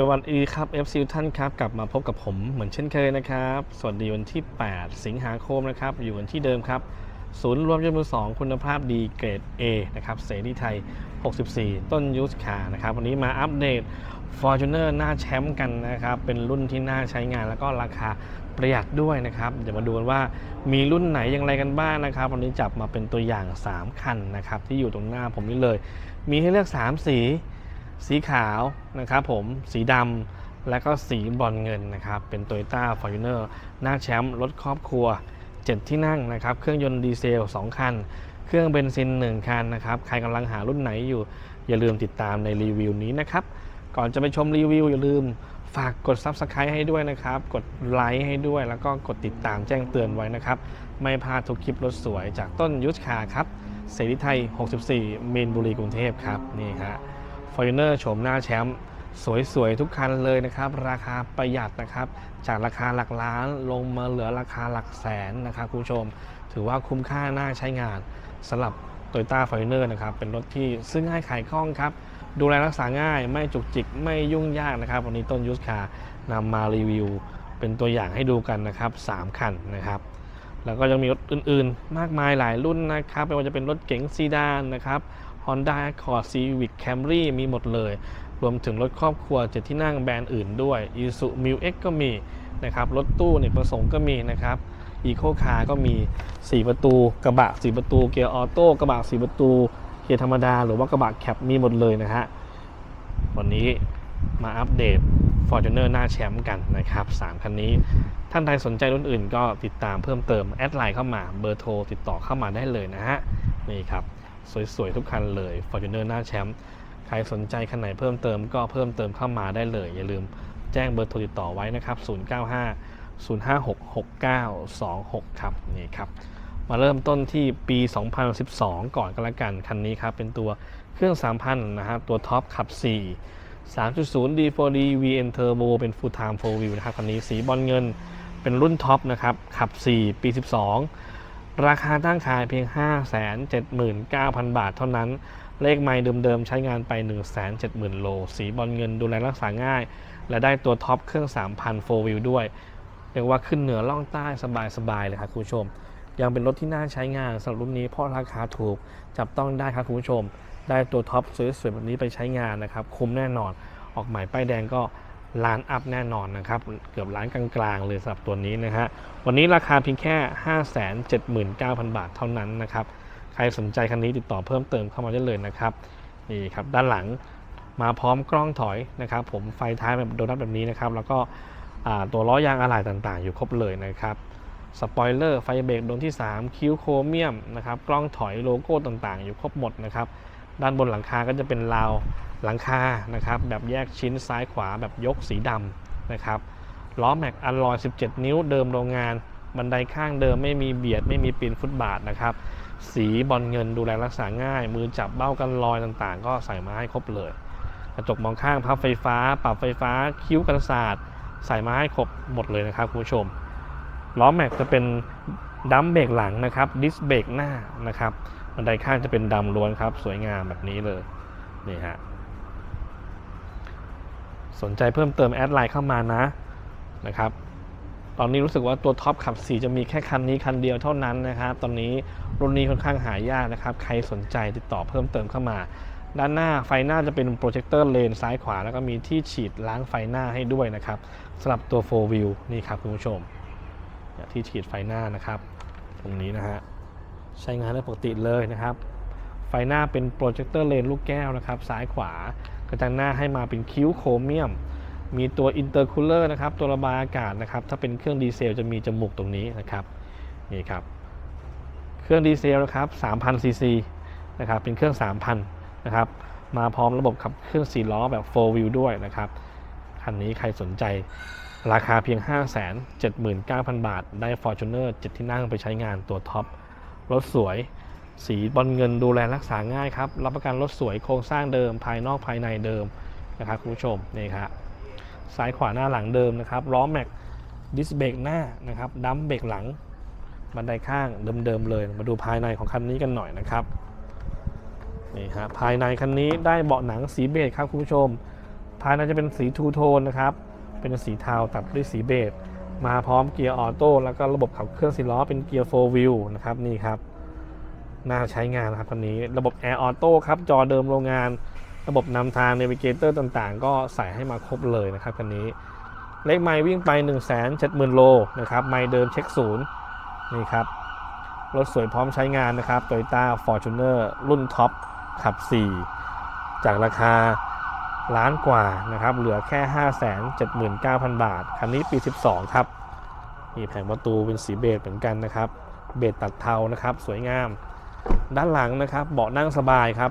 สวัสดีครับ FC ท่านครับ กลับมาพบกับผมเหมือนเช่นเคยนะครับ สวัสดีวันที่ 8 สิงหาคมนะครับ อยู่กันที่เดิมครับ ศูนย์รวมยนต์มือสองคุณภาพดีเกรด A นะครับเสรีไทย 64 ต้นยูสคานะครับ วันนี้มาอัปเดต Fortuner หน้าแชมป์กันนะครับ เป็นรุ่นที่น่าใช้งานแล้วก็ราคาประหยัดด้วยนะครับ เดี๋ยวมาดูกันว่ามีรุ่นไหนอย่างไรกันบ้างนะครับ วันนี้จับมาเป็นตัวอย่าง 3 คันนะครับ ที่อยู่ตรงหน้าผมนี่เลย มีให้เลือก 3 สี สีขาวนะครับผมสีดำและก็สีบอลเงินนะครับ เป็น Toyota Fortuner หน้าแชมป์รถครอบครัว 7 ที่นั่งนะครับ เครื่องยนต์ดีเซล 2 คัน เครื่องเบนซิน 1 คันนะครับ ใครกำลังหารุ่นไหนอยู่ อย่าลืมติดตามในรีวิวนี้นะครับ ก่อนจะไปชมรีวิว อย่าลืมฝากกด Subscribe ให้ด้วยนะครับ กดไลค์ให้ด้วย แล้วก็กดติดตามแจ้งเตือนไว้นะครับ ไม่พลาดทุกคลิปรถสวยจากต้นยุทธคาครับเสรีไทย 64มีนบุรีกรุงเทพครับ นี่ฮะ ฟอร์จูเนอร์โฉมหน้าแชมป์สวยๆ ทุกคันเลยนะครับ ราคาประหยัดนะครับ จากราคาหลักล้านลงมาเหลือราคาหลักแสนนะครับคุณผู้ชม ถือว่าคุ้มค่าน่าใช้งานสำหรับ Toyota f o r t u n e r นะครับ เป็นรถที่ซื้อง่ายขายคล่องครับ ดูแลรักษาง่ายไม่จุกจิกไม่ยุ่งยากนะครับ วันนี้ต้นยูสคานำมารีวิว เป็นตัวอย่างให้ดูกันนะครับ 3 คันนะครับ แล้วก็ยังมีรถอื่นๆ มากมายหลายรุ่นนะครับไม่ว่าจะเป็นรถเก๋งซีดานนะครับ Honda Accord Civic Camry มีหมดเลย รวมถึงรถครอบครัวเจ็ดที่นั่งแบรนด์อื่นด้วย Isuzu m u X ก็มีนะครับรถตู้เนี่ยประสงค์ก็มีนะครับ Eco Car ก็มี 4 ประตู กระบะ 4 ประตู เกียร์ออโต้กระบะ 4 ประตู เกียร์ธรรมดา หรือว่ากระบะแคปมีหมดเลยนะฮะ วันนี้มาอัปเดต Fortuner หน้าแชมป์กันนะครับ 3 คันนี้ ท่านใดสนใจรุ่นอื่นก็ติดตามเพิ่มเติม แอดไลน์เข้ามาเบอร์โทรติดต่อเข้ามาได้เลยนะฮะ นี่ครับ สวยๆ ทุกคันเลย Fortuner หน้าแชมป์ใครสนใจคันไหนเพิ่มเติมก็เพิ่มเติมเข้ามาได้เลย อย่าลืมแจ้งเบอร์โทรติดต่อไว้นะครับ 095 056 6926 ครับ นี่ครับ มาเริ่มต้นที่ปี 2012 ก่อนกันละกัน คันนี้ครับ เป็นตัวเครื่อง 3,000 นะฮะ ตัวท็อปขับ 4 3.0 D4D VN Turbo เป็น Full Time 4 Wheel นะครับ คันนี้สีบอลเงินเป็นรุ่นท็อปนะครับ ขับ 4 ปี 12 ราคาตั้งขายเพียง 579,000 บาทเท่านั้น เลขไมล์เดิมๆ ใช้งานไป 170,000 โล สีบอลเงินดูแลรักษาง่าย และได้ตัวท็อปเครื่อง 3,000 4 wheel ด้วย เรียกว่าขึ้นเหนือล่องใต้สบายๆ เลยครับคุณผู้ชม ยังเป็นรถที่น่าใช้งานสำหรับรุ่นนี้เพราะราคาถูกจับต้องได้ครับคุณผู้ชม ได้ตัวท็อปสวยๆแบบนี้ไปใช้งานนะครับ คุ้มแน่นอน ออกใหม่ป้ายแดงก็ ล้านอัพแน่นอนนะครับ เกือบล้านกลางๆเลยสำหรับตัวนี้นะฮะวันนี้ราคาเพียงแค่ 579,000 บาทเท่านั้นนะครับ ใครสนใจคันนี้ติดต่อเพิ่มเติมเข้ามาได้เลยนะครับนี่ครับด้านหลังมาพร้อมกล้องถอยนะครับ ผมไฟท้ายแบบโดนัทแบบนี้นะครับ แล้วก็ตัวล้อยางอะไหล่ต่างๆ อยู่ครบเลยนะครับสปอยเลอร์ไฟเบรกดวงที่ 3 คิ้วโครเมียมนะครับกล้องถอยโลโก้ต่างๆ อยู่ครบหมดนะครับ ด้านบนหลังคาก็จะเป็นราวหลังคานะครับแบบแยกชิ้นซ้ายขวาแบบยกสีดำนะครับล้อแม็กอัลลอย 17 นิ้วเดิมโรงงาน บันไดข้างเดิมไม่มีเบียดไม่มีปีนฟุตบาทนะครับสีบอลเงินดูแลรักษาง่าย มือจับเบ้ากันรอยต่างๆ ก็ใส่มาให้ครบเลย กระจกมองข้างพับไฟฟ้า ปรับไฟฟ้าคิ้วกันศาสตร์ใส่มาให้ครบหมดเลยนะครับคุณผู้ชมล้อแม็กจะเป็นดัมเบรกหลังนะครับดิสเบรกหน้านะครับ บันไดข้างจะเป็นดำล้วนครับ สวยงามแบบนี้เลยนี่ฮะสนใจเพิ่มเติมแอดไลน์เข้ามานะนะครับ ตอนนี้รู้สึกว่าตัวท็อปขับ 4 จะมีแค่คันนี้คันเดียวเท่านั้นนะครับ ตอนนี้รุ่นนี้ค่อนข้างหายากนะครับ ใครสนใจติดต่อเพิ่มเติมเข้ามา ด้านหน้าไฟหน้าจะเป็นโปรเจคเตอร์เลนซ้ายขวา แล้วก็มีที่ฉีดล้างไฟหน้าให้ด้วยนะครับสำหรับตัว 4 wheel นี่ครับคุณผู้ชมที่ฉีดไฟหน้านะครับ ตรงนี้นะฮะ ใช้งานได้ปกติเลยนะครับ ไฟหน้าเป็นโปรเจคเตอร์เลนลูกแก้วนะครับซ้ายขวากระจังหน้าให้มาเป็นคิ้วโครเมียม มีตัวอินเตอร์คูลเลอร์นะครับตัวระบายอากาศนะครับถ้าเป็นเครื่องดีเซลจะมีจมูกตรงนี้นะครับนี่ครับเครื่องดีเซลนะครับ3,000ซีซีนะครับเป็นเครื่อง 3,000นะครับมาพร้อมระบบขับเครื่อง4ล้อแบบ 4 wheel ด้วยนะครับคันนี้ใครสนใจราคาเพียง 579,000 บาท ได้ Fortuner 7 ที่นั่งไปใช้งานตัวท็อป รถสวย สีบอลเงินดูแลรักษาง่ายครับ รับประกันรถสวยโครงสร้างเดิม ภายนอกภายในเดิมนะครับคุณผู้ชมนี่ครับซ้ายขวาหน้าหลังเดิมนะครับล้อแม็กดิสเบรกหน้านะครับดัมเบรกหลังบันไดข้างเดิมๆเลย มาดูภายในของคันนี้กันหน่อยนะครับนี่ฮะภายในคันนี้ได้เบาะหนังสีเบจครับคุณผู้ชม ภายในจะเป็นสีทูโทนนะครับเป็นสีเทาตัดด้วยสีเบจ มาพร้อมเกียร์ออโต้แล้วก็ระบบขับเคลื่อนสีล้อเป็นเกียร์4 wheel นะครับนี่ครับน่าใช้งานนะครับคันนี้ระบบ Air Auto ครับจอเดิมโรงงาน ระบบนำทาง Navigator ต่างๆ ก็ใส่ให้มาครบเลยนะครับคันนี้เลขไมล์วิ่งไป 1 7 0 0 0 0 โลนะครับไมล์เดิมเช็คศูนย์นี่ครับรถสวยพร้อมใช้งานนะครับ Toyota Fortuner รุ่นท็อปขับ 4 จากราคา ล้านกว่านะครับ เหลือแค่ 579,000 บาท คันนี้ปี 12 ครับ มีแผงประตูเป็นสีเบจเหมือนกันนะครับ เบจตัดเทานะครับ สวยงาม ด้านหลังนะครับ เบาะนั่งสบายครับ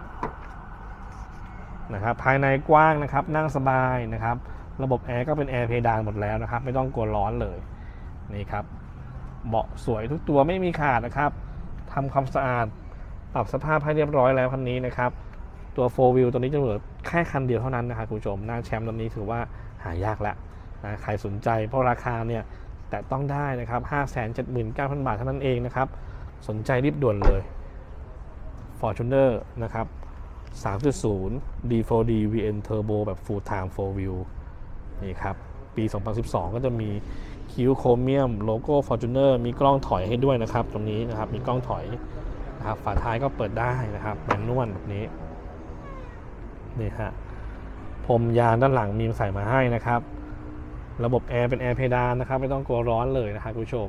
นะครับ ภายในกว้างนะครับ นั่งสบายนะครับ ระบบแอร์ก็เป็นแอร์เพดานหมดแล้วนะครับ ไม่ต้องกลัวร้อนเลย นี่ครับ เบาะสวยทุกตัวไม่มีขาดนะครับทำความสะอาด ปรับสภาพให้เรียบร้อยแล้วคันนี้นะครับ ตัว 4 wheel ตัวนี้จะเหลือแค่คันเดียวเท่านั้นนะครับคุณผู้ชม หน้าแชมป์ตัวนี้ถือว่าหายากแล้วนะใครสนใจเพราะราคาเนี่ยแต่ต้องได้นะครับ 579,000 บาทเท่านั้นเองนะครับ สนใจรีบด่วนเลย Fortuner นะครับ 3.0 D4D VN Turbo แบบ Full Time 4 Wheel นี่ครับ ปี 2012 ก็จะมีคิ้วโครเมียมโลโก้ Fortuner มีกล้องถอยให้ด้วยนะครับ ตรงนี้นะครับ มีกล้องถอยนะครับ ฝาท้ายก็เปิดได้นะครับแมนนวลแบบนี้ นี่ฮะพรมยางด้านหลังมีใส่มาให้นะครับ ระบบแอร์เป็นแอร์เพดานนะครับ ไม่ต้องกลัวร้อนเลยนะครับคุณผู้ชม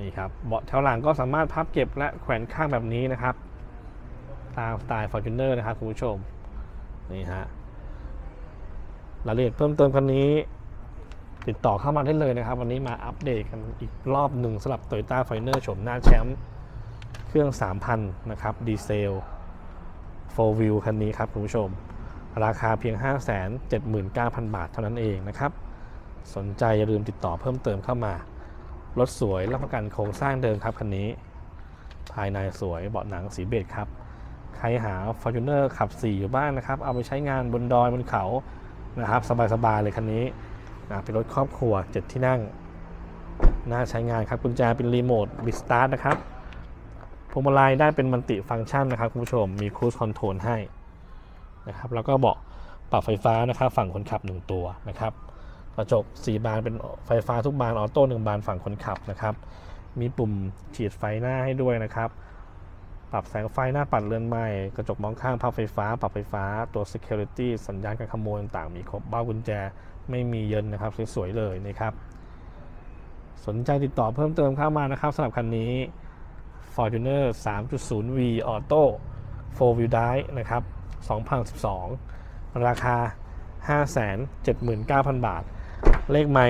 นี่ครับเบาะแถวหลังก็สามารถพับเก็บและแขวนข้างแบบนี้นะครับ ตามสไตล์ Fortuner นะครับคุณผู้ชมนี่ฮะรายละเอียดเพิ่มเติมคันนี้ ติดต่อเข้ามาได้เลยนะครับ วันนี้มาอัปเดตกันอีกรอบหนึ่งสำหรับ Toyota f i n e r โฉมหน้าแชมป์เครื่อง 3,000 นะครับ ดีเซล 4 wheel คันนี้ครับคุณผู้ชม ราคาเพียง 579,000 บาทเท่านั้นเองนะครับ สนใจอย่าลืมติดต่อเพิ่มเติมเข้ามา รถสวยรับประกันโครงสร้างเดิมครับคันนี้ ภายในสวยเบาะหนังสีเบจครับ ใครหา Fortuner ขับ 4 อยู่บ้านนะครับ เอาไปใช้งานบนดอยบนเขานะครับสบายๆเลยคันนี้นะเป็นรถครอบครัว 7 ที่นั่ง น่าใช้งานครับกุญแจเป็นรีโมทบิสตาร์ทนะครับ พวงมาลัยได้เป็นมัลติฟังก์ชันนะครับคุณผู้ชมมีครู i คอนโทรลให้นะครับแล้วก็เบาะปรับไฟฟ้านะครับฝั่งคนขับ 1 ตัวนะครับกระจก 4 บานเป็นไฟฟ้าทุกบานออโต้1บานฝั่งคนขับนะครับมีปุ่มฉีดไฟหน้าให้ด้วยนะครับ ปรับแสงไฟหน้าปัดเรือนไม้กระจกมองข้างพับไฟฟ้า ปรับไฟฟ้าตัว Security สัญญาณการขโมยต่างๆ มีครบเบ้ากุญแจไม่มีเยินนะครับสวยๆเลยนะครับ สนใจติดต่อเพิ่มเติมเข้ามานะครับสำหรับคันนี้ Fortuner 3.0V Auto 4 Wheel Drive นะครับ 2012 ราคา 579,000 บาท เลขไม่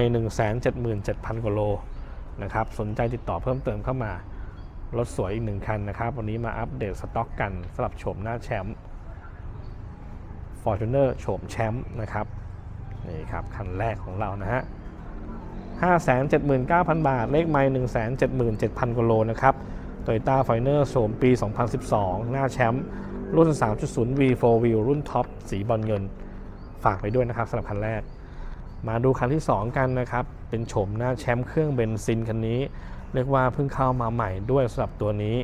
177,000 กว่าโลนะครับ สนใจติดต่อเพิ่มเติมเข้ามา รถสวยอีกหนึ่งคันนะครับ วันนี้มาอัปเดตสต็อกกันสำหรับโฉมหน้าแชมป์ Fortuner โฉมแชมป์นะครับ นี่ครับ คันแรกของเรานะฮะ579,000 บาท เลขไมล์177,000 กว่าโลนะครับ Toyota f i n e r โฉมปี 2012 หน้าแชมป์รุ่น 3.0V 4 Wheel รุ่นท็อปสีบอลเงิน ฝากไปด้วยนะครับสำหรับคันแรก มาดูคันที่ 2 กันนะครับ เป็นโฉมหน้าแชมป์เครื่องเบนซินคันนี้ เรียกว่าเพิ่งเข้ามาใหม่ด้วยสำหรับตัวนี้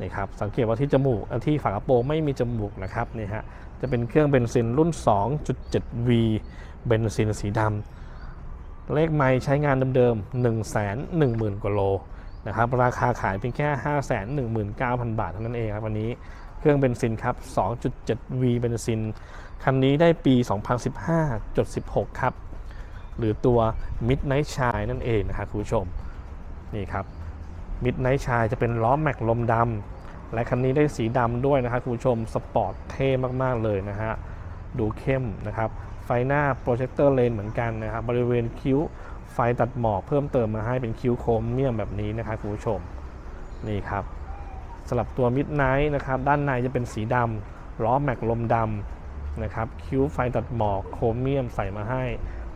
นี่ครับสังเกตว่าที่จมูกที่ฝากระโปรงไม่มีจมูกนะครับนี่ฮะจะเป็นเครื่องเบนซินรุ่น 2.7V เบนซินสีดำเลขไม้ใช้งานเดิมๆ1 1 0 0 0 0 กว่าโล นะครับราคาขายเพียงแค่ 519,000 บาทเท่านั้นเองครับวันนี้เครื่องเบนซินครับ 2.7V เบนซิน คันนี้ได้ปี 2015.16 ครับ หรือตัว Midnight Shine นั่นเองนะครับคุณผู้ชม นี่ครับ Midnight Shine จะเป็นล้อแม็กลมดำและคันนี้ได้สีดำด้วยนะครับคุณผู้ชม สปอร์ตเท่มาก ๆ เลยนะฮะ ดูเข้มนะครับ ไฟหน้าโปรเจคเตอร์เลนเหมือนกันนะครับ บริเวณคิ้ว ไฟตัดหมอกเพิ่มเติมมาให้เป็นคิ้วโครเมียมแบบนี้นะครับคุณผู้ชมนี่ครับสำหรับตัว Midnight นะครับด้านในจะเป็นสีดำล้อแม็กลมดำนะครับคิ้วไฟตัดหมอกโครเมียมใส่มาให้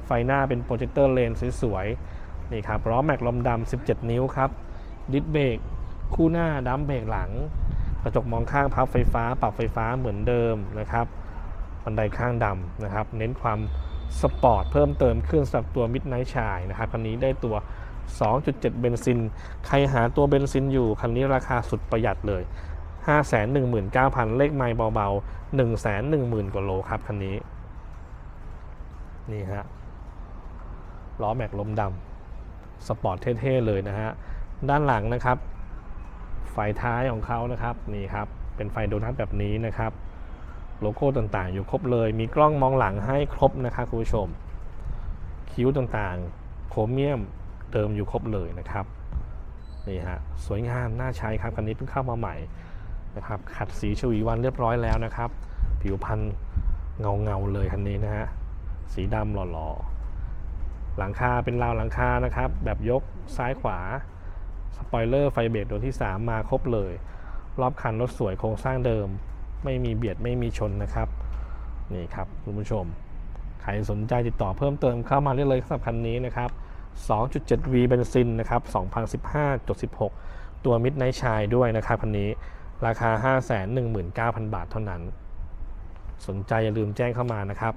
ไฟหน้าเป็นโปรเจคเตอร์เลนสวยๆนี่ครับล้อแม็กลมดำ 17 นิ้วครับดิสเบรกคู่หน้าดัมเบรกหลัง กระจกมองข้างพับไฟฟ้า ปรับไฟฟ้าเหมือนเดิมนะครับบันไดข้างดำนะครับ เน้นความ สปอร์ตเพิ่มเติมขึ้นสำหรับตัว Midnight s h i นะครับ คันนี้ได้ตัว 2.7 เบนซิน ใครหาตัวเบนซินอยู่ คันนี้ราคาสุดประหยัดเลย 519,000 เลขไมล์เบาๆ 110,000 กว่าโลครับคันนี้ นี่ฮะ ล้อแม็กลมดำ สปอร์ตเท่ๆ เลยนะฮะ ด้านหลังนะครับ ไฟท้ายของเขานะครับ นี่ครับ เป็นไฟโดนัทแบบนี้นะครับ โลโก้ต่างๆ อยู่ครบเลย มีกล้องมองหลังให้ครบนะครับคุณผู้ชม คิ้วต่างๆ โครเมียมเดิมอยู่ครบเลยนะครับ นี่ฮะ สวยงาม น่าใช้ครับคันนี้เพิ่งเข้ามาใหม่นะครับ ขัดสีชวีวันเรียบร้อยแล้วนะครับ ผิวพันเงาเงาๆเลยคันนี้นะฮะ สีดำหล่อๆ หลังคาเป็นราวหลังคานะครับ แบบยกซ้ายขวา สปอยเลอร์ไฟเบรกตัวที่ 3 มาครบเลย รอบคันรถสวยโครงสร้างเดิม ไม่มีเบียดไม่มีชนนะครับ นี่ครับคุณผู้ชม ใครสนใจติดต่อเพิ่มเติมเข้ามาได้เลยสำหรับคันนี้นะครับ 2.7V เบนซินนะครับ2015.16 ตัวมิดไนท์ชายด้วยนะครับคันนี้ราคา 519,000 บาทเท่านั้น สนใจอย่าลืมแจ้งเข้ามานะครับ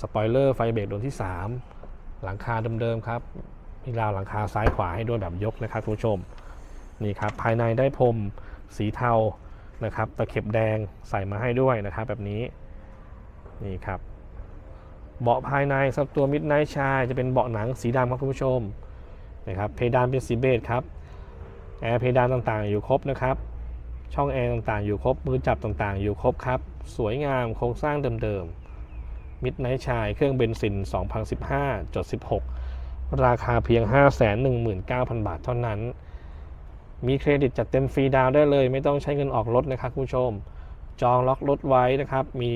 สปอยเลอร์ไฟเบรกดวงที่ 3 หลังคาเดิมๆครับ มีราวหลังคาซ้ายขวาให้ด้วยแบบยกนะครับคุณผู้ชม นี่ครับ ภายในได้พรมสีเทา นะครับตะเข็บแดงใส่มาให้ด้วยนะครับแบบนี้นี่ครับเบาะภายในสำหรับตัวมิดไนท์ชายจะเป็นเบาะหนังสีดำครับคุณผู้ชมนะครับเพดานเป็นสีเบจครับแอร์เพดานต่างๆ อยู่ครบนะครับ ช่องแอร์ต่างๆ อยู่ครบมือจับต่างๆ อยู่ครบครับ สวยงามโครงสร้างเดิมๆมิดไนท์ชายเครื่องเบนซิน 2015.16 ราคาเพียง 519,000 บาทเท่านั้น มีเครดิตจัดเต็มฟรีดาวได้เลย ไม่ต้องใช้เงินออกรถนะครับคุณผู้ชม จองล็อกรถไว้นะครับ มี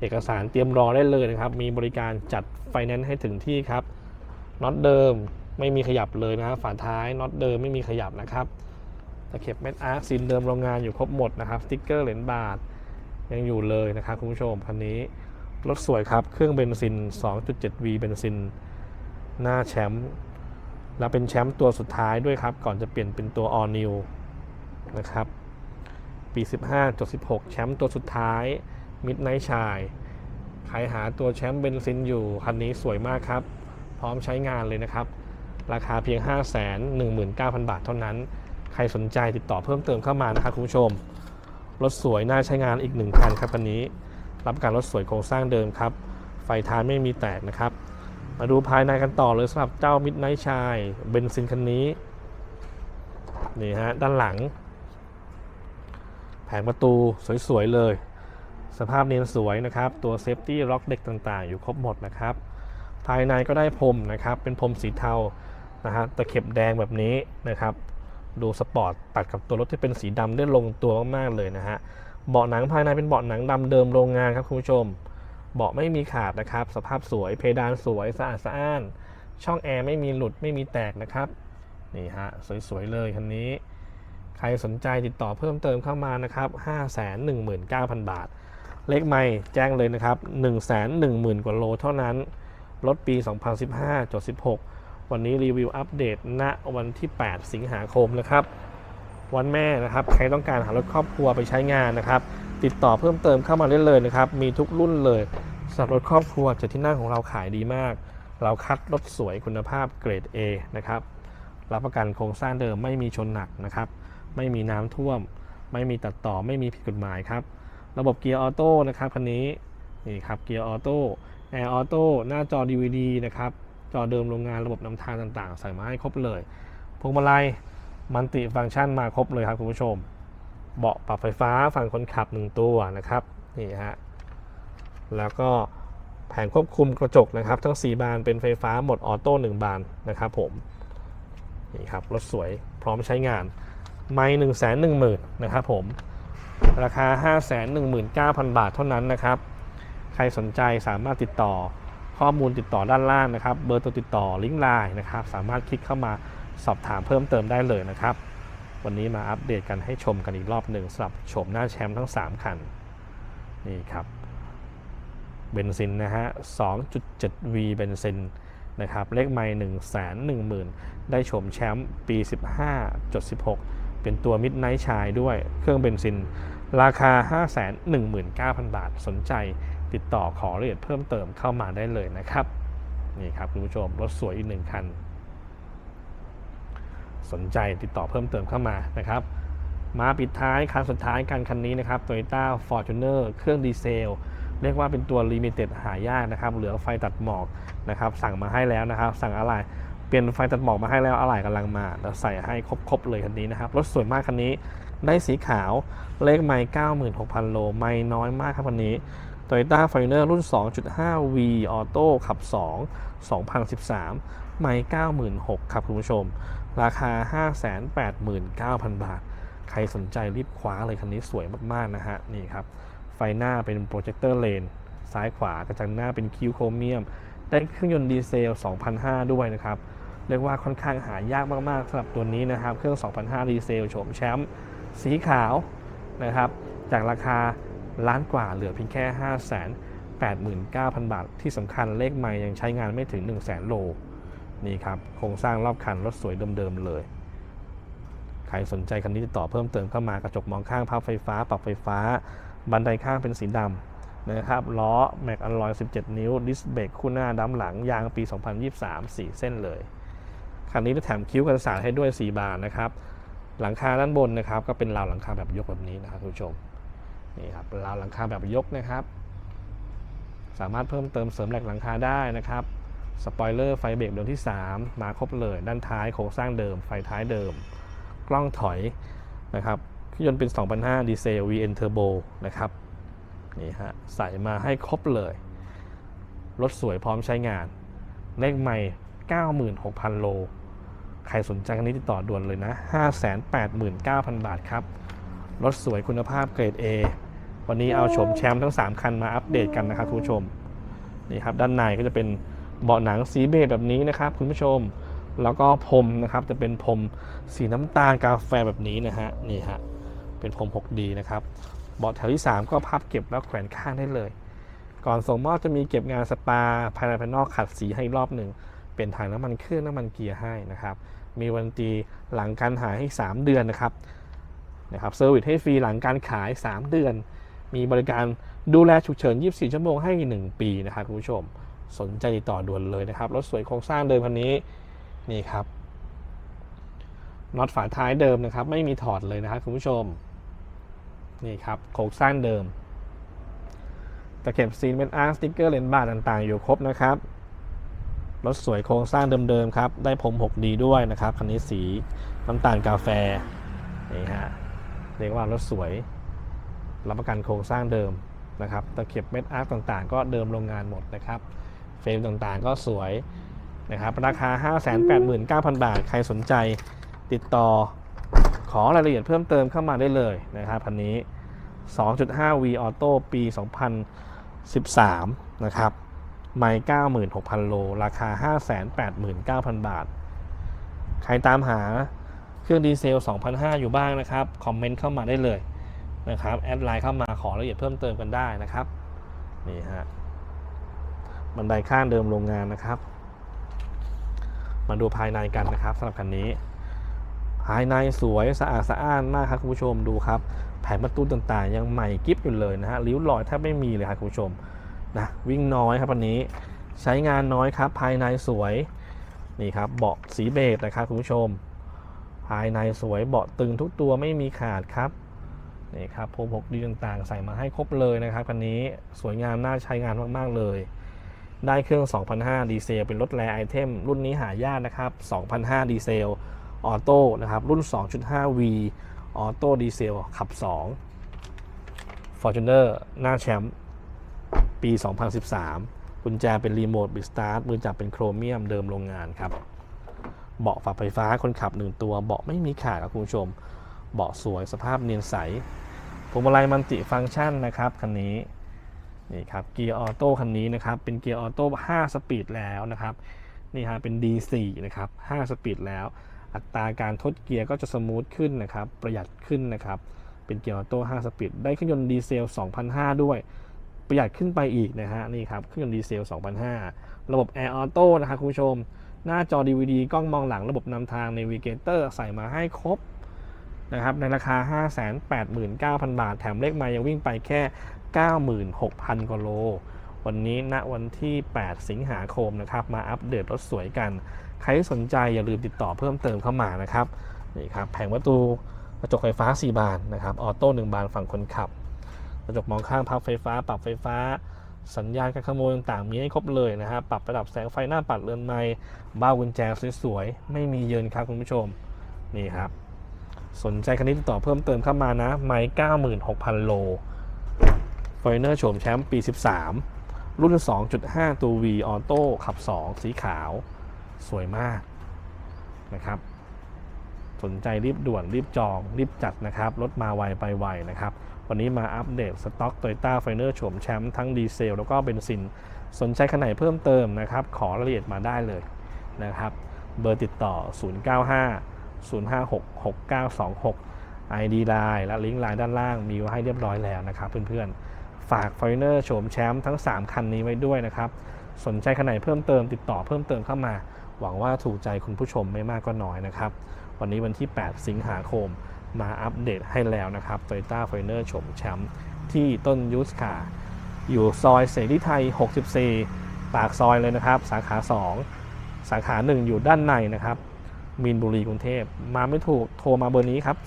เอกสารเตรียมรอได้เลยนะครับ มีบริการจัดไฟแนนซ์ให้ถึงที่ครับน็อตเดิมไม่มีขยับเลยนะครับฝาท้ายน็อตเดิมไม่มีขยับนะครับตะเข็บเม็ดอาร์คซินเดิมโรงงานอยู่ครบหมดนะครับสติ๊กเกอร์เหรียญบาทยังอยู่เลยนะครับคุณผู้ชมคันนี้รถสวยครับเครื่องเบนซิน 2.7V เบนซิน หน้าแชมป์ และเป็นแชมป์ตัวสุดท้ายด้วยครับ ก่อนจะเปลี่ยนเป็นตัว All New นะครับ ปี 15.16 แชมป์ตัวสุดท้าย Midnight ชายใครหาตัวแชมป์เบนซินอยู่ คันนี้สวยมากครับ พร้อมใช้งานเลยนะครับ ราคาเพียง 519,000 บาทเท่านั้น ใครสนใจติดต่อเพิ่มเติมเข้ามานะครับคุณผู้ชม รถสวยน่าใช้งานอีกหนึ่งคันครับคันนี้ รับกันรถสวยโครงสร้างเดิมครับ ไฟท้ายไม่มีแตกนะครับ มาดูภายในกันต่อเลยสำหรับเจ้ามิดไนท์ชายเบนซินคันนี้ นี่ฮะ ด้านหลัง แผงประตูสวย ๆ เลย สภาพเนียนสวยนะครับ ตัวเซฟตี้ล็อกเด็กต่างๆ อยู่ครบหมดนะครับ ภายในก็ได้พรมนะครับ เป็นพรมสีเทานะฮะตะเข็บแดงแบบนี้นะครับ ดูสปอร์ตตัดกับตัวรถที่เป็นสีดำได้ลงตัวมากๆเลยนะฮะเบาะหนังภายในเป็นเบาะหนังดำเดิมโรงงานครับคุณผู้ชม เบาะไม่มีขาดนะครับ สภาพสวย เพดานสวยสะอาดสะอ้าน ช่องแอร์ไม่มีหลุดไม่มีแตกนะครับ นี่ฮะ สวยๆเลยคันนี้ ใครสนใจติดต่อเพิ่มเติมเข้ามานะครับ519,000 บาท เลขไม่แจ้งเลยนะครับ 110,000 กว่าโลเท่านั้น รถปี 2015.16 วันนี้รีวิวอัปเดตณวันที่ 8 สิงหาคมนะครับ วันแม่นะครับ ใครต้องการหารถครอบครัวไปใช้งานนะครับ ติดต่อเพิ่มเติมเข้ามาได้เลยนะครับ มีทุกรุ่นเลยสำหรับรถครอบครัวเจะที่นั่งของเราขายดีมาก เราคัดรถสวยคุณภาพเกรด A นะครับรับประกันโครงสร้างเดิมไม่มีชนหนักนะครับ ไม่มีน้ำท่วม ไม่มีตัดต่อไม่มีผิดกฎหมายครับ ระบบเกียร์ออโต้นะครับคันนี้นี่ครับเกียร์ออโต้แอร์ออโต้หน้าจอ DVD นะครับจอเดิมโรงงานระบบนำทางต่างๆ ใส่มาให้ครบเลยพวงมาลัยมัลติฟังก์ชันมาครบเลยครับคุณผู้ชม เบาะปรับไฟฟ้าฝั่งคนขับ 1 ตัวนะครับนี่ฮะแล้วก็แผงควบคุมกระจกนะครับ ทั้ง 4 บานเป็นไฟฟ้าหมดออโต้1บานนะครับผมนี่ครับรถสวยพร้อมใช้งาน ไม่1 1 0 0 0 0นะครับผมราคา 519,000 บาทเท่านั้นนะครับ ใครสนใจสามารถติดต่อข้อมูลติดต่อด้านล่างนะครับ เบอร์ตัวติดต่อลิงก์ไลน์นะครับ สามารถคลิกเข้ามาสอบถามเพิ่มเติมได้เลยนะครับ วันนี้มาอัปเดตกันให้ชมกันอีกรอบหนึ่งสำหรับชมหน้าแชมป์ทั้ง 3 คัน นี่ครับ เบนซินนะฮะ 2.7V เบนซินนะครับ เลขไมล์1 1 0 0 0 0 ได้ชมแชมป์ปี 15.16 เป็นตัวมิดไนท์ชายด้วย เครื่องเบนซิน ราคา 519,000 บาท สนใจติดต่อขอรายละเอียดเพิ่มเติมเข้ามาได้เลยนะครับ นี่ครับคุณผู้ชม รถสวยอีกหนึ่งคัน สนใจติดต่อเพิ่มเติมเข้ามานะครับ มาปิดท้ายคันสุดท้ายกันคันนี้นะครับ Toyota Fortuner เครื่องดีเซล เรียกว่าเป็นตัวลิมิเต็ดหายากนะครับ เหลือไฟตัดหมอกนะครับ สั่งมาให้แล้วนะครับ สั่งอะไรเปลี่ยนไฟตัดหมอกมาให้แล้วอะไรกำลังมาเราใส่ให้ครบๆเลยคันนี้นะครับ รถสวยมากคันนี้ ได้สีขาว เลขไมล์96,000 โล ไม่น้อยมากครับคันนี้ Toyota f o r t u n e r รุ่น 2.5V Auto ขับ 2 2013 ไม่96,000 ครับคุณผู้ชม ราคา 589,000 บาท ใครสนใจรีบคว้าเลยคันนี้สวยมาก ๆ นะฮะ นี่ครับ ไฟหน้าเป็นโปรเจคเตอร์เลนซ้ายขวากระจังหน้าเป็นคิวโครเมียม ได้เครื่องยนต์ดีเซล2005ด้วยนะครับ เรียกว่าค่อนข้างหายากมาก ๆสำหรับตัวนี้นะครับ เครื่อง2005ดีเซลโฉมแชมป์สีขาวนะครับ จากราคาล้านกว่าเหลือเพียงแค่ 5 8 9 0 0 0 บาท ที่สำคัญเลขใหม่ยังใช้งานไม่ถึง 1 0 0 0 0แโล นี่ครับโครงสร้างรอบคันรถสวยเดิมๆเลย ใครสนใจคันนี้ติดต่อเพิ่มเติมเข้ามากระจกมองข้างพับไฟฟ้า ปรับไฟฟ้า บันไดข้างเป็นสีดำนะครับล้อแม็กอลลอย 17 นิ้ว ดิสเบรกคู่หน้าดั้มหลังยางปี 2023 4 เส้นเลย คันนี้จะแถมคิ้วกันศาสตร์ให้ด้วย 4 บานนะครับ หลังคาด้านบนนะครับ ก็เป็นราวหลังคาแบบยกแบบนี้นะครับคุณผู้ชมนี่ครับราวหลังคาแบบยกนะครับ สามารถเพิ่มเติมเสริมแหลกหลังคาได้นะครับ สปอยเลอร์ไฟเบรกดวงที่ 3 มาครบเลยด้านท้ายโครงสร้างเดิม ไฟท้ายเดิม กล้องถอยนะครับเครื่องยนต์เป็น 2005 ดีเซล VN Turbo นะครับนี่ฮะใส่มาให้ครบเลย รถสวยพร้อมใช้งาน เลขใหม่ 96,000 โล ใครสนใจคันนี้ติดต่อด่วนเลยนะ 589,000 บาทครับ รถสวยคุณภาพเกรด A วันนี้เอาชมแชมป์ทั้ง 3 คันมาอัปเดตกันนะครับคุณผู้ชมนี่ครับด้านในก็จะเป็น เบาะหนังสีเบจแบบนี้นะครับคุณผู้ชม แล้วก็พรมนะครับจะเป็นพรมสีน้ำตาลกาแฟแบบนี้นะฮะนี่ฮะเป็นพรม 6D นะครับเบาะแถวที่ 3 ก็พับเก็บแล้วแขวนข้างได้เลย ก่อนส่งมอบจะมีเก็บงานสปาภายในภายนอกขัดสีให้รอบหนึ่งเป็นถ่ายน้ำมันเครื่องน้ำมันเกียร์ให้นะครับมีวันตีหลังการหายให้ 3 เดือนนะครับนะครับเซอร์วิสให้ฟรีหลังการขาย 3 เดือน มีบริการดูแลฉุกเฉิน 24 ชั่วโมงให้ 1 ปีนะครับคุณผู้ชม สนใจติดต่อด่วนเลยนะครับรถสวยโครงสร้างเดิมคันนี้นี่ครับน็อตฝาท้ายเดิมนะครับ ไม่มีถอดเลยนะครับคุณผู้ชมนี่ครับโครงสร้างเดิมตะเข็บซีนเป็นอาร์สติ๊กเกอร์เลนบาร์ต่างๆ อยู่ครบนะครับรถสวยโครงสร้างเดิมๆครับ ได้ผม 6D ด้วยนะครับ คันนี้สีน้ำตาลกาแฟนี่ฮะเรียกว่ารถสวย รับประกันโครงสร้างเดิมนะครับตะเข็บเม็ดอาร์ตต่างๆ ก็เดิมโรงงานหมดนะครับ เฟรมต่างๆ ก็สวยนะครับ ราคา 589,000 บาท ใครสนใจติดต่อขอรายละเอียดเพิ่มเติมเข้ามาได้เลยนะครับคันนี้ 2.5V Auto ปี 2013 นะครับ ไม่96,000 โล ราคา 589,000 บาท ใครตามหาเครื่องดีเซล 2,500 อยู่บ้างนะครับ คอมเมนต์เข้ามาได้เลยนะครับ แอดไลน์เข้ามาขอรายละเอียดเพิ่มเติมกันได้นะครับ นี่ฮะ บันไดข้างเดิมโรงงานนะครับ มาดูภายในกันนะครับสำหรับคันนี้ ภายในสวยสะอาดสะอ้านมากครับคุณผู้ชมดูครับ แผงประตูต่างๆ ยังใหม่กิ๊บอยู่เลยนะฮะริ้วรอยแทบไม่มีเลยครับคุณผู้ชมนะวิ่งน้อยครับวันนี้ใช้งานน้อยครับ ภายในสวยนี่ครับเบาะสีเบจนะครับคุณผู้ชม ภายในสวยเบาะตึงทุกตัวไม่มีขาดครับนี่ครับพรมหกดีต่างๆ ใส่มาให้ครบเลยนะครับคันนี้สวยงามน่าใช้งานมากๆเลย ได้เครื่อง 2005 ดีเซล เป็นรถแรไอเทม รุ่นนี้หายากนะครับ 2005 ดีเซล ออโต้นะครับ รุ่น 2.5V ออโต้ดีเซล ขับ 2 Fortuner หน้าแชมป์ ปี 2013 กุญแจเป็นรีโมทบิสตาร์ทมือจับเป็นโครเมียมเดิมโรงงานครับ เบาะฝักไฟฟ้าคนขับ 1 ตัว เบาะไม่มีขาดครับคุณผู้ชม เบาะสวยสภาพเนียนใสพวงมาลัยมันติฟังก์ชันนะครับคันนี้ นี่ครับเกียร์ออโต้คันนี้นะครับเป็นเกียร์ออโต้5สปีดแล้วนะครับนี่ฮะเป็น D4 นะครับ5สปีดแล้ว อัตราการทดเกียร์ก็จะสมูทขึ้นนะครับประหยัดขึ้นนะครับเป็นเกียร์ออโต้5สปีดได้เครื่องยนต์ดีเซล2005 ด้วย ประหยัดขึ้นไปอีกนะฮะนี่ครับเครื่องยนต์ดีเซล2005 ระบบ Air Auto นะครับคุณผู้ชม หน้าจอ DVD กล้องมองหลังระบบนำทาง Navigator ใส่มาให้ครบ นะครับในราคา 589,000 บาท แถมเลขไมายังวิ่งไปแค่ 96,000กว่าโล วันนี้ณวันที่ 8 สิงหาคมนะครับ มาอัปเดตรถสวยกัน ใครสนใจอย่าลืมติดต่อเพิ่มเติมเข้ามานะครับนี่ครับแผงประตูกระจกไฟฟ้า 4 บานนะครับออโต้1บานฝั่งคนขับ กระจกมองข้างพับไฟฟ้า ปรับไฟฟ้าสัญญาณการขโมยต่างๆมีให้ครบเลยนะฮะปรับระดับแสงไฟหน้าปัดเรือนไม้บ้ากุญแจสวยๆไม่มีเยินครับคุณผู้ชมนี่ครับ สนใจคันนี้ติดต่อเพิ่มเติมเข้ามานะไม้96,000 โลฟอร์เนอร์โฉมแชมป์ปี 13 รุ่น 2.5 ตัว V ออโต้ขับ 2 สีขาว สวยมากนะครับ สนใจรีบด่วนรีบจอง รีบจัดนะครับ รถมาไวไปไวนะครับ วันนี้มาอัปเดตสต็อก Toyota f i n e r โฉมแชมป์ทั้งดีเซล แล้วก็เบนซิน สนใจคันไหนเพิ่มเติมนะครับ ขอรายละเอียดมาได้เลยนะครับ เบอร์ติดต่อ 095 056 6926 ID Line และลิงก์ไลน์ด้านล่างมีไว้ให้เรียบร้อยแล้วนะครับเพื่อนๆ ฝาก f i n e r โฉมแชมป์ทั้ง 3 คันนี้ไว้ด้วยนะครับ สนใจคันไหนเพิ่มเติมติดต่อเพิ่มเติมเข้ามา หวังว่าถูกใจคุณผู้ชมไม่มากก็น้อยนะครับ วันนี้วันที่ 8 สิงหาคมมาอัปเดตให้แล้วนะครับ Toyota f i n e r โฉมแชมป์ที่ต้นยูสคาอยู่ซอยเสรีไทย 64 ปากซอยเลยนะครับ สาขา 2 สาขา 1 อยู่ด้านในนะครับ มีนบุรีกรุงเทพ มาไม่ถูกโทรมาเบอร์นี้ครับ 095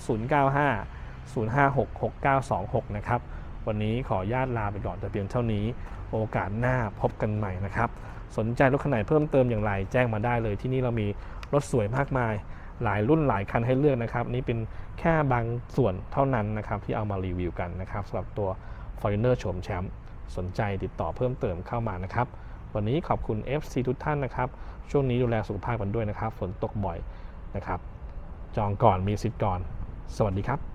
056 6926 นะครับ วันนี้ขอญาตลาไปก่อนแต่เพียงเท่านี้ โอกาสหน้าพบกันใหม่นะครับ สนใจรถคันไหนเพิ่มเติมอย่างไร แจ้งมาได้เลยที่นี่เรามีรถสวยมากมาย หลายรุ่นหลายคันให้เลือกนะครับ นี่เป็นแค่บางส่วนเท่านั้นนะครับที่เอามารีวิวกันนะครับสำหรับตัว f o r t u n e r โฉมแชมป์สนใจติดต่อเพิ่มเติมเข้ามานะครับวันนี้ขอบคุณ FC ทุกท่านนะครับ ช่วงนี้ดูแลสุขภาพกันด้วยนะครับ ฝนตกบ่อย นะครับ จองก่อนมีสิทธิ์ก่อน สวัสดีครับ